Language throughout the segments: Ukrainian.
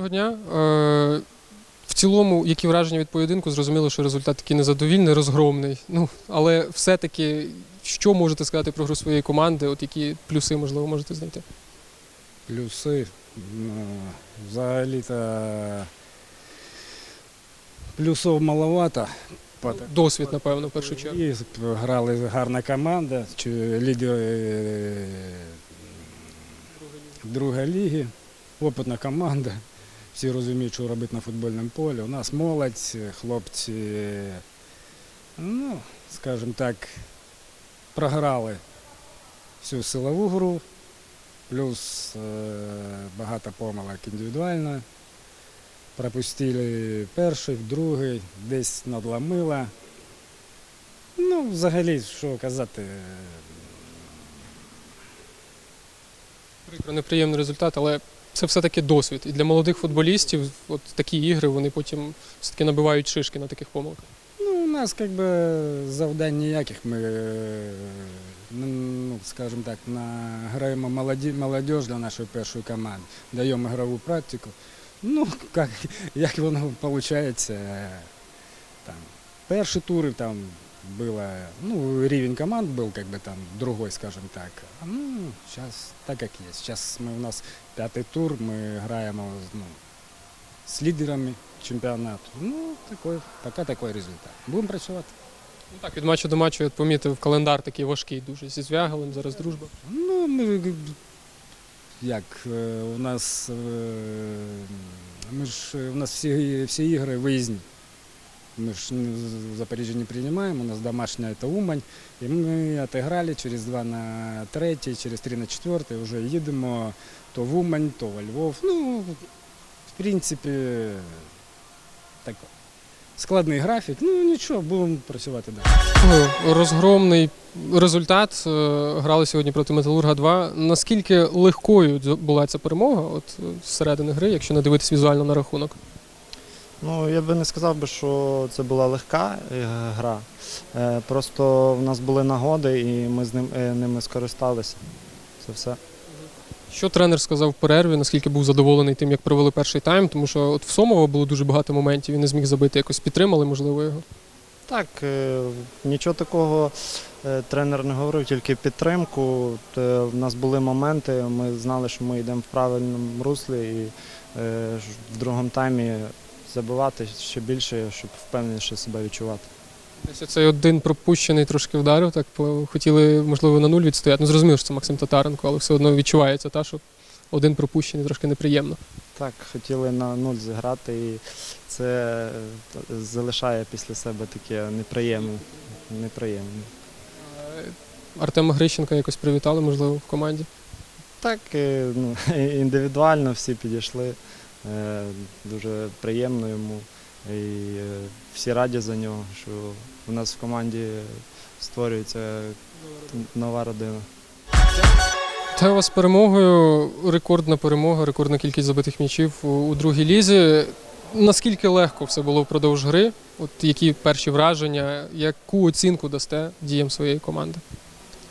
Доброго дня. Е, В цілому, які враження від поєдинку, зрозуміло, що результат такий незадовільний, розгромний. Ну, але все-таки, що можете сказати про гру своєї команди? От які плюси, можливо, можете знайти? Плюси. Ну, взагалі-то плюсов маловато. Досвід, напевно, в першу чергу. І грали гарна команда, чи лідери друга ліги, опитна команда. Всі розуміють, що робити на футбольному полі. У нас молодь, хлопці, ну, скажімо так, програли всю силову гру, плюс е, багато помилок індивідуально. Пропустили перший, другий, десь надломила. Ну, взагалі, що казати, Прикро, неприємний результат, але це все-таки досвід. І для молодих футболістів от такі ігри вони потім все-таки набивають шишки на таких помилках. ну, у нас как би завдань ніяких. Ми, е, ну, скажімо так, награємо молоді, молодіж для нашої першої команди, даємо ігрову практику. Ну, як, як воно виходить, там, перші тури там було, ну, рівень команд був, как бы там другой, скажем так. А, Ну, зараз так як є. Зараз ми, у нас п'ятий тур, ми граємо ну, з лідерами чемпіонату. Ну, такой, поки такий результат. Будемо працювати. Ну так, від матчу до матчу я помітив календар такий важкий дуже зі звягалем, зараз дружба. Ну, ми як е, у нас е, ми ж у нас всі, всі ігри виїзні. Ми ж в Запоріжжі не приймаємо, у нас домашня це Умань. І ми отіграли через 2 на 3, через 3 на 4, вже їдемо то в Умань, то во Львов. Ну, в принципі, так, складний графік. Ну нічого, будемо працювати далі. Ну, Розгромний результат. Е, Грали сьогодні проти Металурга 2. Наскільки легкою була ця перемога от е, з середини гри, якщо не дивитись візуально на рахунок? Ну, я би не сказав би, що це була легка е, гра. Е, Просто в нас були нагоди і ми з ним, е, ними скористалися. Це все. Що тренер сказав в перерві? Наскільки був задоволений тим, як провели перший тайм? Тому що от в Сомова було дуже багато моментів, він не зміг забити, якось підтримали, можливо, його. Так, нічого такого тренер не говорив, тільки підтримку. В нас були моменти, ми знали, що ми йдемо в правильному руслі і в другому таймі забивати ще більше, щоб впевненіше себе відчувати. Десь цей один пропущений трошки вдарив, так хотіли, можливо, на нуль відстояти. Ну, зрозуміло, що це Максим Татаренко, але все одно відчувається, та, що один пропущений трошки неприємно. Так, хотіли на нуль зіграти, і це е, залишає після себе таке неприємне. неприємне. Е, Артема Грищенка якось привітали, можливо, в команді. Так, е, ну, індивідуально всі підійшли. Е, Дуже приємно йому. І е, всі раді за нього, що у нас в команді створюється нова родина. Та у вас з перемогою, рекордна перемога, рекордна кількість забитих м'ячів у, у другій лізі. Наскільки легко все було впродовж гри? От які перші враження, яку оцінку дасте діям своєї команди?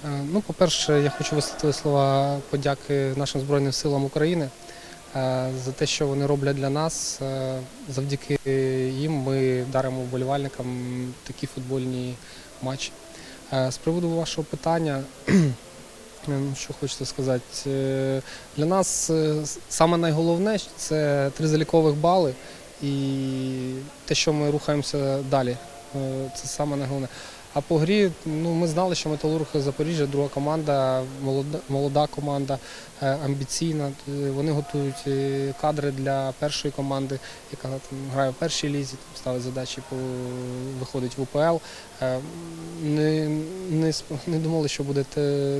Е, Ну, по-перше, я хочу висловити слова подяки нашим Збройним силам України за те, що вони роблять для нас. Е, Завдяки їм ми даримо вболівальникам такі футбольні матчі. Е, З приводу вашого питання, що хочеться сказати, Е, для нас е, саме найголовне це три залікових бали і те, що ми рухаємося далі. Е, Це саме найголовне. А по грі ну, ми знали, що Металург Запоріжжя, друга команда, молода, молода команда, е, амбіційна. Е, Вони готують е, кадри для першої команди, яка там грає в першій лізі, там ставить задачі по виходить в УПЛ. Не, не, не думали, що буде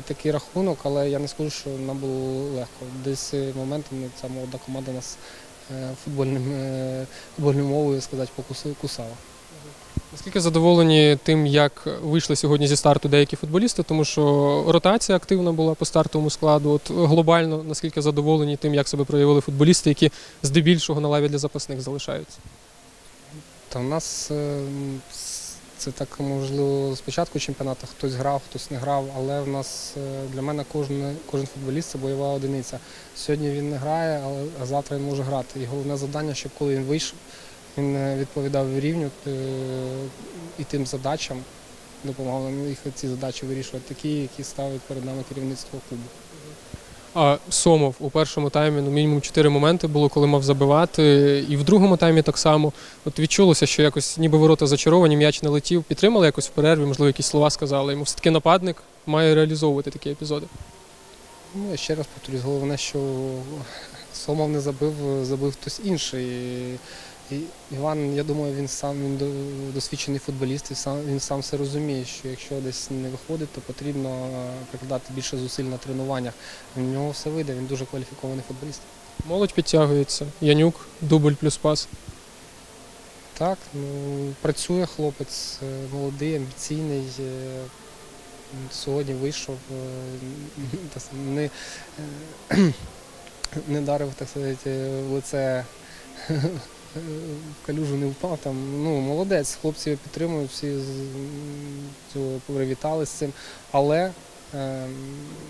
такий рахунок, але я не скажу, що нам було легко. Десь моментами ця молода команда нас футбольним, футбольною мовою сказати, покуси- кусала. Наскільки задоволені тим, як вийшли сьогодні зі старту деякі футболісти, тому що ротація активна була по стартовому складу. От глобально наскільки задоволені тим, як себе проявили футболісти, які здебільшого на лаві для запасних залишаються? Та у нас е, Це так можливо спочатку чемпіонату хтось грав, хтось не грав, але в нас е, для мене кожен, кожен футболіст це бойова одиниця. Сьогодні він не грає, але завтра він може грати. І головне завдання, щоб коли він вийшов, він е, відповідав рівню е, і тим задачам, допомагав нам їх ці задачі вирішувати, такі, які ставить перед нами керівництво клубу. А Сомов у першому таймі ну, мінімум чотири моменти було, коли мав забивати. І в другому таймі так само. От відчулося, що якось ніби ворота зачаровані, м'яч не летів. Підтримали якось в перерві, можливо, якісь слова сказали. Йому все-таки нападник має реалізовувати такі епізоди. Ну, я ще раз повторюсь, головне, що Сомов не забив, забив хтось інший. І Іван, я думаю, він сам він досвідчений футболіст, і сам він сам все розуміє, що якщо десь не виходить, то потрібно е, прикладати більше зусиль на тренуваннях. У нього все вийде, він дуже кваліфікований футболіст. Молодь підтягується. Янюк, дубль плюс пас. Так, ну працює хлопець, е, молодий, амбіційний. е, Сьогодні вийшов, не, не дарив, так сказати, в лице в калюжу не впав. Там, ну, молодець, хлопці підтримують, всі цього привітали з цим. Але, е,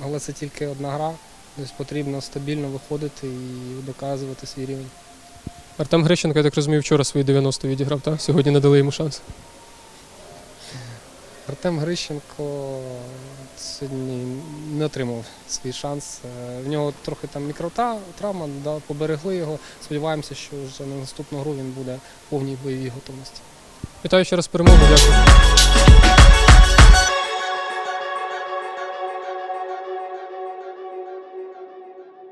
але це тільки одна гра. Тобто потрібно стабільно виходити і доказувати свій рівень. Артем Грищенко, я так розумію, вчора свої 90 відіграв, так? Сьогодні не дали йому шанс. Артем Грищенко сьогодні не отримав свій шанс. Е, В нього трохи там мікротравма, да, поберегли його. Сподіваємося, що вже на наступну гру він буде в повній бойовій готовності. Вітаю ще раз перемогу. дякую.